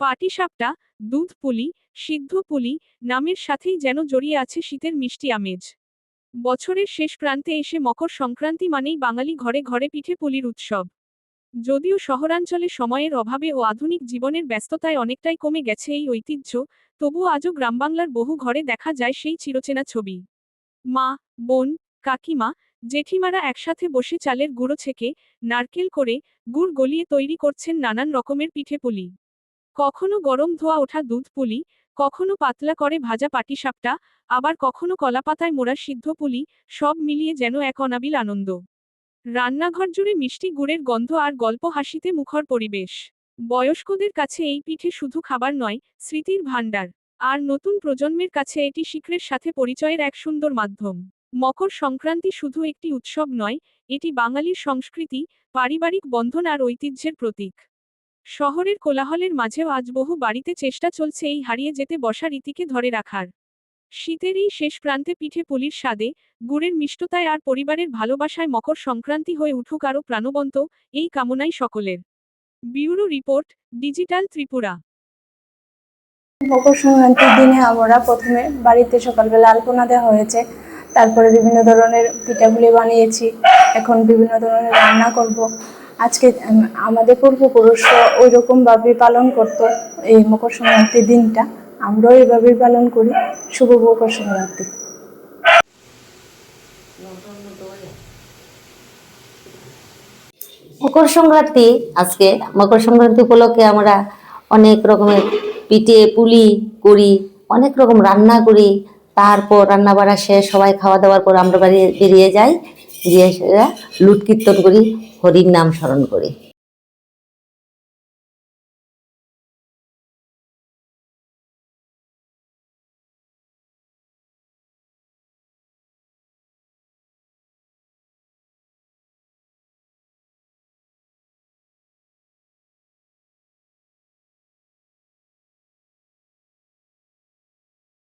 পাটিসাপটা, দুধ পুলি, সিদ্ধ পুলি নামের সাথেই যেন জড়িয়ে আছে শীতের মিষ্টি আমেজ। বছরের শেষ প্রান্তে এসে মকর সংক্রান্তি মানেই বাঙালি ঘরে ঘরে পিঠে পুলির উৎসব। যদিও শহরাঞ্চলে সময়ের অভাবে ও আধুনিক জীবনের ব্যস্ততায় অনেকটাই কমে গেছে এই ঐতিহ্য, তবুও আজও গ্রামবাংলার বহু ঘরে দেখা যায় সেই চিরচেনা ছবি। মা, বোন, কাকিমা, জেঠিমারা একসাথে বসে চালের গুঁড়ো ছেঁকে, নারকেল করে, গুড় গলিয়ে তৈরি করছেন নানান রকমের পিঠে পুলি। কখনো গরম ধোয়া ওঠা দুধ পুলি, কখনো পাতলা করে ভাজা পাটিসাপটা, আবার কখনো কলাপাতায় মোড়া সিদ্ধ পুলি, সব মিলিয়ে যেন এক অনাবিল আনন্দ। রান্নাঘর জুড়ে মিষ্টি গুড়ের গন্ধ আর গল্প হাসিতে মুখর পরিবেশ। বয়স্কদের কাছে এই পিঠে শুধু খাবার নয়, স্মৃতির ভাণ্ডার। আর নতুন প্রজন্মের কাছে এটি শিখরের সাথে পরিচয়ের এক সুন্দর মাধ্যম। মকর সংক্রান্তি শুধু একটি উৎসব নয়, এটি বাঙালির সংস্কৃতি, পারিবারিক বন্ধন আর ঐতিহ্যের প্রতীক। শহরের কোলাহলের মাঝেও আজ বহু বাড়িতে চেষ্টা চলছে এই হারিয়ে যেতে বসা রীতিকে ধরে রাখার। শীতের এই শেষ প্রান্তে পিঠে পুলির স্বাদে, গুড়ের মিষ্টতায় আর পরিবারের ভালোবাসায় মকর সংক্রান্তি হয়ে উঠুক আরও প্রাণবন্ত এই কামনাই সকলের। Bureau report, digital Tripura. Makar সংক্রান্তির দিনে আমরা প্রথমে বাড়িতে সকালবেলা আলপনা দেওয়া হয়েছে, তারপরে বিভিন্ন ধরনের পিঠাগুলি বানিয়েছি, এখন বিভিন্ন ধরনের রান্না করব। আজকে আমাদের পূর্বপুরুষরা ওই রকমভাবে পালন করতো এই মকর সংক্রান্তির দিনটা। আমরাও এইভাবেই পালন করি। শুভ মকর সংক্রান্তি। মকর সংক্রান্তি, আজকে মকর সংক্রান্তি উপলক্ষে আমরা অনেক রকমের পিঠে পুলি করি, অনেক রকম রান্না করি। তারপর রান্না বাড়া শেষ, সবাই খাওয়া দাওয়ার পর আমরা বাড়ি বেরিয়ে যাই। গিয়ে লুট কীর্তন করি হরির নাম স্মরণ করি।